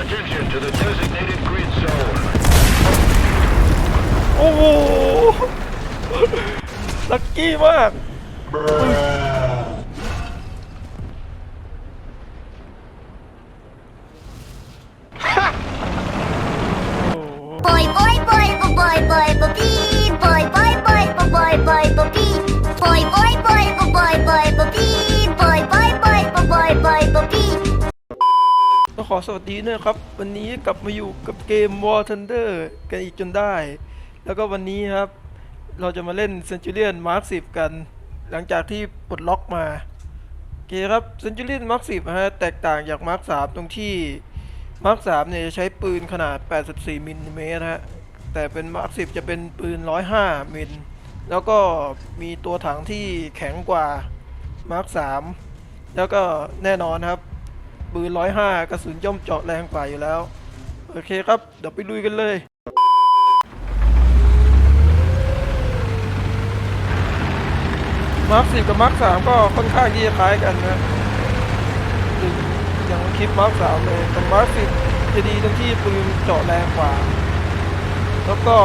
Attention to the designated grid zone. โอ้โห ลักกี้มาก สวัสดีนะครับ วันนี้กลับมาอยู่กับเกม War Thunder กันอีกจนได้ แล้วก็วันนี้ครับ เราจะมาเล่น Centurion Mark 10 กัน หลังจากที่ปลดล็อกมาโอเคครับ Centurion Mark 10นะฮะแตกต่างจาก Mark 3 ตรงที่ Mark 3เนี่ยจะใช้ปืนขนาด 84มิลลิเมตรฮะแต่เป็น Mark 10 จะเป็นปืน 105มิลแล้วก็มีตัวถังที่แข็งกว่า Mark 3 แล้วก็แน่นอนครับ ปืน105กระสุนย่อมเจาะแรงกว่าอยู่แล้ว โอเคครับ เดี๋ยวไปลุยกันเลยมาร์คสิบกับมาร์คสามก็ค่อนข้างที่จะคล้ายกันนะอย่างคลิปมาร์คสามเลยแต่มาร์คสิบจะดีตรงที่ปืนเจาะแรงกว่า แล้วก็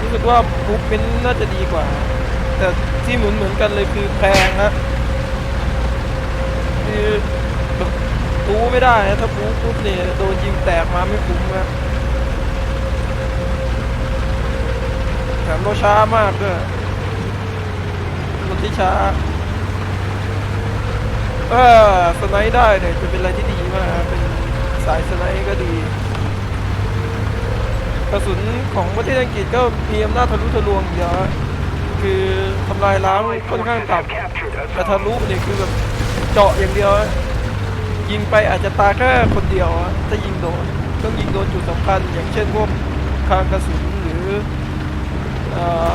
รู้สึกว่าบูเป็นน่าจะดีกว่า แต่ที่เหมือนเหมือนกันเลยคือแพงนะ คือแบบรู้ไม่ได้นะถ้ารู้ปุ๊บเนี่ยโดนยิงแตกมาไม่คุ้มนะแถมรถช้ามากด้วยรถที่ช้าเออสไนด์ได้เนี่ยจะเป็นอะไรที่ดีมากเป็นสายสไนด์ก็ดีกระสุนของประเทศอังกฤษก็มีอำนาจทะลุทะลวงเยอะคือทำลายล้างค่อนข้างต่ำแต่ทะลุเนี่ยคือแบบ เจาะอย่างเดียวอะยิงไปอาจจะตายแค่คนเดียวอะถ้ายิงโดนต้องยิงโดนจุดสำคัญ อย่างเช่นพวกคางกระสุนหรือเอ่อ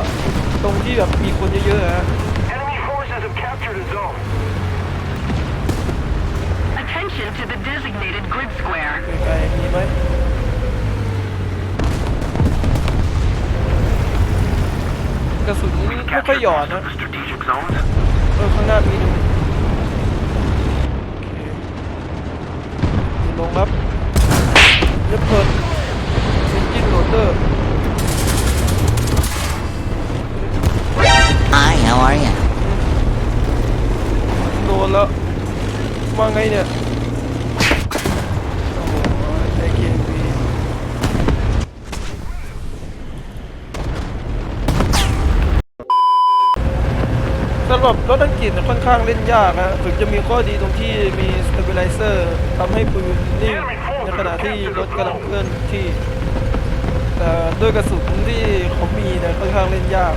ตรงที่แบบมีคนเยอะๆอะ Enemy forces have captured a zone. Attention to the designated grid square. ไกลๆมีไหมกระสุนไม่ค่อยหย่อนนะ The strategic zones. เออข้างหน้ามีหนึ่งโอเค ลงครับเรียบเปิดเอนจินโรเตอร์ Hi, how are you? โดนแล้วว่าไงเนี่ย ค่อนข้างเล่นยากนะถึงจะมีข้อดีตรงที่มี stabilizer ทำให้ปืนนิ่งในขณะที่รถกำลังเคลื่อนที่ แต่ด้วยกระสุนที่เขามีเนี่ยค่อนข้างเล่นยาก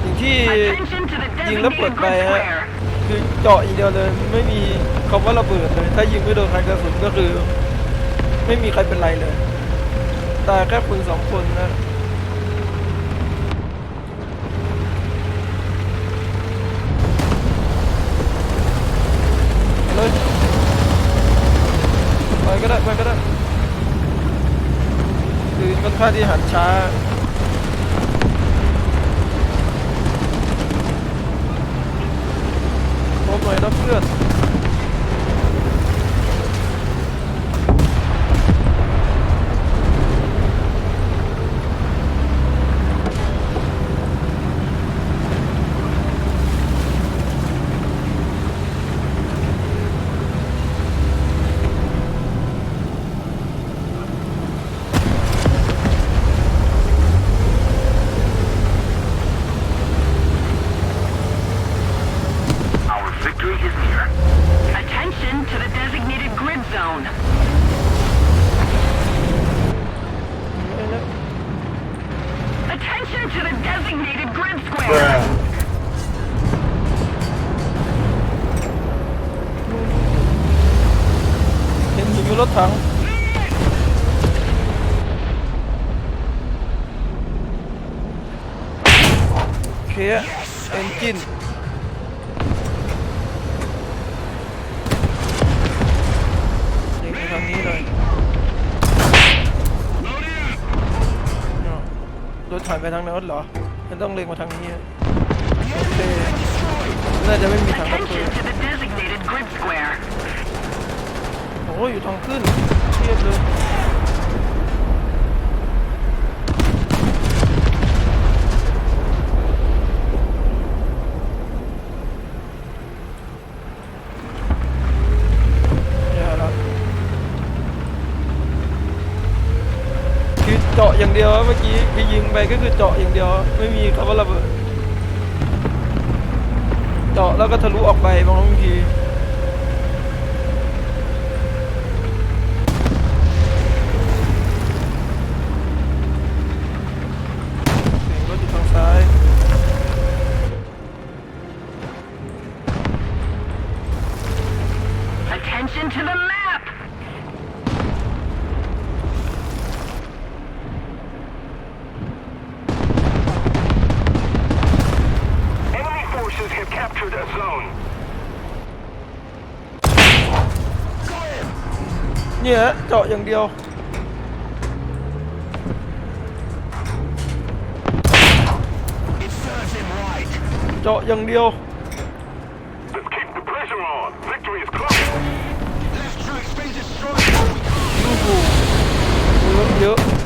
อย่างที่ยิงแล้วเปิดไปฮะคือเจาะอย่างเดียวเลยไม่มีคำว่าระเบิดเลย ถ้ายิงไม่โดนใครกระสุนก็คือ ไม่มีใครเป็นไรเลย แตายแค่คนสองคนนะ ก็ได้ไปก็ได้คือค่อนข้างที่หันช้า ถถังโอเคเอนจินยิงไปทางนี้เลยรถถ่ายไปทางโน้นเหรอมันต้องเล็งมาทางนี้ โอเค น่าจะไม่มีทางดับเลิ Attention ง to the designated grid square. โอ้ยอยู่ทางขึ้นเทียบเลยเนี่ยแล้วคือเจาะอย่างเดียวเมื่อกี้คือยิงไปก็คือเจาะอย่างเดียว ไม่มีคำว่าระเบิดเจาะแล้วก็ทะลุออกไปบางที เนี่ยฮะเจาะอย่างเดียว It serves him right. เจาะอย่างเดียว Let's keep the pressure on. Victory is close. Left track's been destroyed. โอ้โหเยอะเยอะ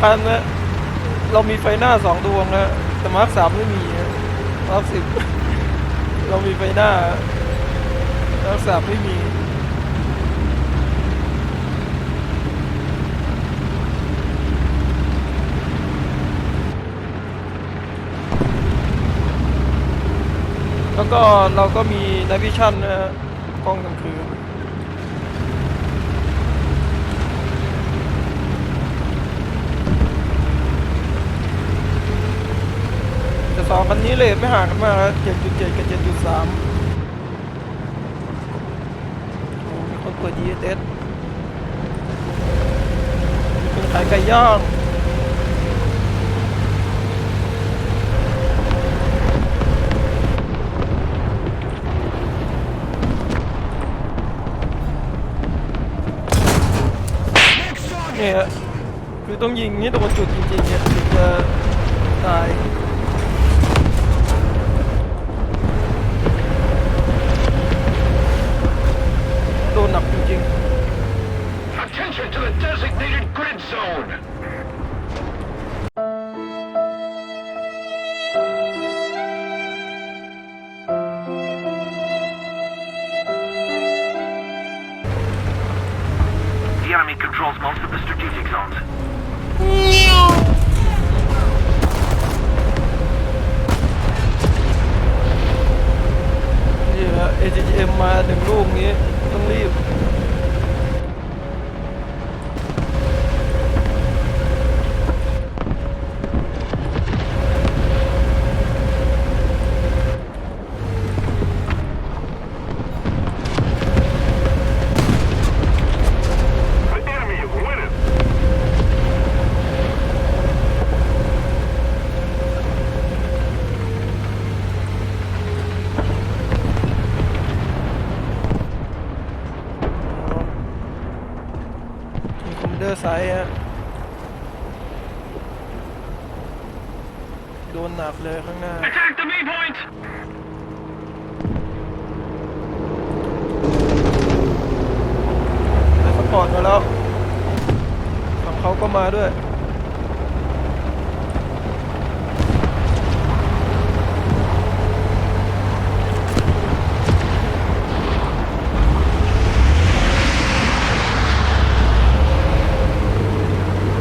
คัญนะเรามีไฟหน้าสองดวงนะแต่มาร์คสามไม่มีนะมาร์คสิบเรามีไฟหน้ามาร์คสามไม่มีแล้วก็เราก็มีน v วิชั่นนะฮะกล้องกลางคืนแต่สองคั นี้เลทไม่ห่างกันมากนะ7.7กับ7.3โอ้มีคนเปิด DSS มีคนขายไก่ย่างเนี่ยฮะคือต้องยิงให้โดนจุดจริงๆเนี่ยถึงจะตาย The enemy controls most of the strategic zones. ๆนี่ฮะ AGM มาหนึ่งลูกนี้ ต้องรีบ ไซส์ฮะโดนหนักเลยข้างหน้า Attack the main point. ได้สปอร์ตมาแล้วฝั่งเขาก็มาด้วย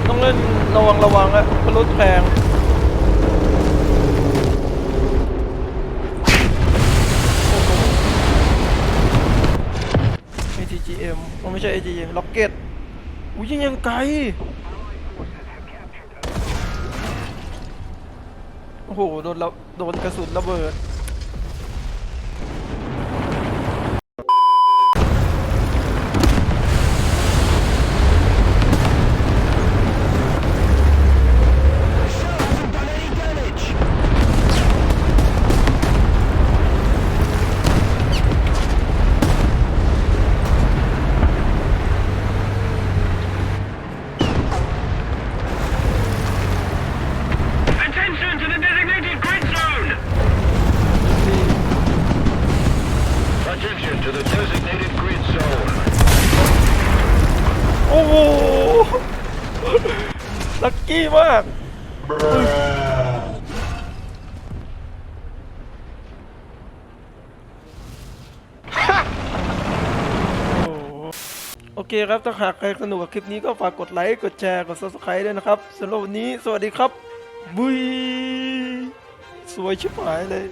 ต้องเล่น ระวังระวังอะเพราะรถแพงเอ้โห ATGM มันไม่ใช่ ATGM ล็อกเก็ตอุ้ยยิงยังไกล โอ้โห โดนระโดนกระสุนระเบิด มากโอเคครับ ถ้าหากใครสนุกกับคลิปนี้ก็ฝากกดไลค์ กดแชร์ กด subscribe ด้วยนะครับสำหรับวันนี้ สวัสดีครับบุยสวยชิบหายเลย